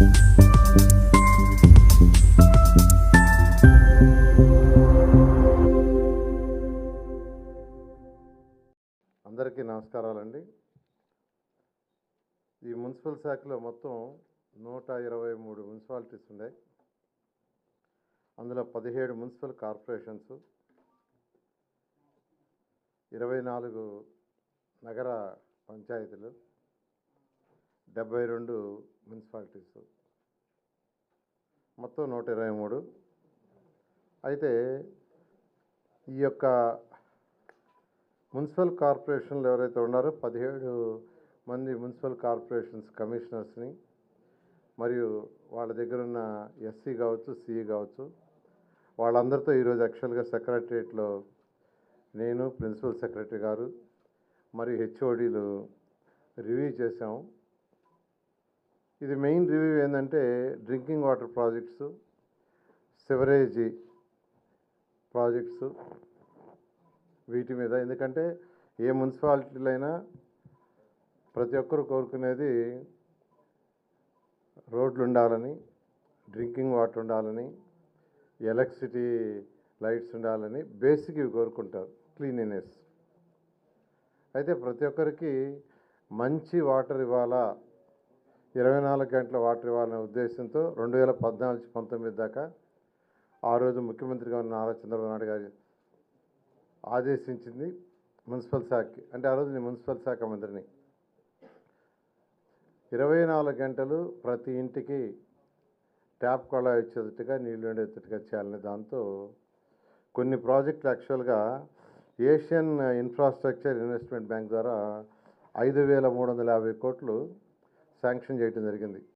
అందరికీ నమస్కారాలండి. ఈ మున్సిపల్ శాఖలో మొత్తం నూట ఇరవై మూడు మున్సిపాలిటీస్ ఉన్నాయి. అందులో పదిహేడు మున్సిపల్ కార్పొరేషన్స్ ఇరవై నాలుగు నగర పంచాయతీలు డెబ్బై రెండు మున్సిపాలిటీస్. మొత్తం నూట ఇరవై మూడు. అయితే ఈ యొక్క మున్సిపల్ కార్పొరేషన్లు ఎవరైతే ఉన్నారో పదిహేడు మంది మున్సిపల్ కార్పొరేషన్స్ కమిషనర్స్ని మరియు వాళ్ళ దగ్గర ఉన్న ఎస్సీ కావచ్చు సిఈ కావచ్చు వాళ్ళందరితో ఈరోజు యాక్చువల్గా సెక్రటరియట్లో నేను ప్రిన్సిపల్ సెక్రటరీ గారు మరియు హెచ్ఓడీలు రివ్యూ చేసాము ఇది మెయిన్ రివ్యూ ఏంటంటే drinking water projects sewerage projects వీటి మీద. ఎందుకంటే ఏ మున్సిపాలిటీలైనా ప్రతి ఒక్కరు కోరుకునేది రోడ్లు ఉండాలని డ్రింకింగ్ వాటర్ ఉండాలని ఎలక్ట్రిసిటీ లైట్స్ ఉండాలని బేసిక్ ఇవి కోరుకుంటారు క్లీనినెస్ అయితే ప్రతి ఒక్కరికి మంచి వాటర్ ఇవ్వాలా ఇరవై నాలుగు గంటల వాటర్ ఇవ్వాలనే ఉద్దేశంతో రెండు వేల పద్నాలుగు పంతొమ్మిది దాకా ఆ రోజు ముఖ్యమంత్రిగా ఉన్న నారా చంద్రబాబు నాయుడు గారి ఆదేశించింది మున్సిపల్ శాఖకి. అంటే ఆ రోజు నేను మున్సిపల్ శాఖ మంత్రిని. ఇరవై నాలుగు గంటలు ప్రతి ఇంటికి ట్యాప్ కొళ వచ్చేటట్టుగా నీళ్ళు ఉండేటట్టుగా చేయాలని దాంతో కొన్ని ప్రాజెక్టులు యాక్చువల్గా ఏషియన్ ఇన్ఫ్రాస్ట్రక్చర్ ఇన్వెస్ట్మెంట్ బ్యాంక్ ద్వారా ఐదు వేల మూడు వందల యాభై కోట్లు శాంక్షన్ చేయడం జరిగింది.